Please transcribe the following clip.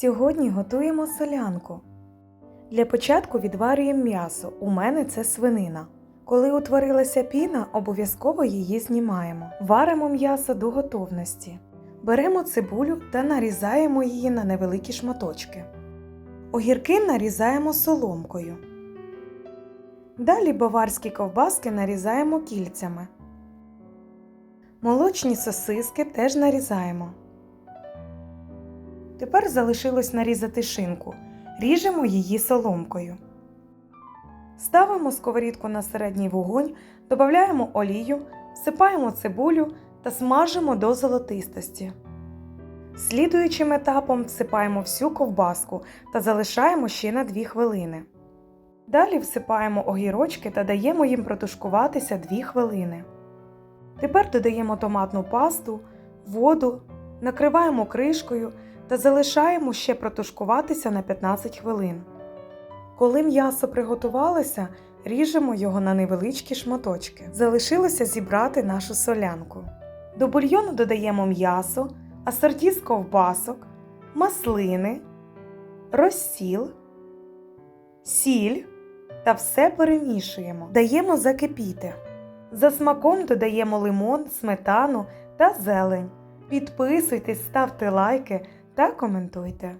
Сьогодні готуємо солянку. Для початку відварюємо м'ясо. У мене це свинина. Коли утворилася піна, обов'язково її знімаємо. Варимо м'ясо до готовності. Беремо цибулю та нарізаємо її на невеликі шматочки. Огірки нарізаємо соломкою. Далі баварські ковбаски нарізаємо кільцями. Молочні сосиски теж нарізаємо. Тепер залишилось нарізати шинку. Ріжемо її соломкою. Ставимо сковорідку на середній вогонь, додаємо олію, всипаємо цибулю та смажимо до золотистості. Слідуючим етапом всипаємо всю ковбаску та залишаємо ще на 2 хвилини. Далі всипаємо огірочки та даємо їм протушкуватися 2 хвилини. Тепер додаємо томатну пасту, воду, накриваємо кришкою та залишаємо ще протушкуватися на 15 хвилин. Коли м'ясо приготувалося, ріжемо його на невеличкі шматочки. Залишилося зібрати нашу солянку. До бульйону додаємо м'ясо, асорті з ковбасок, маслини, розсіл, сіль та все перемішуємо. Даємо закипіти. За смаком додаємо лимон, сметану та зелень. Підписуйтесь, ставте лайки та коментуйте.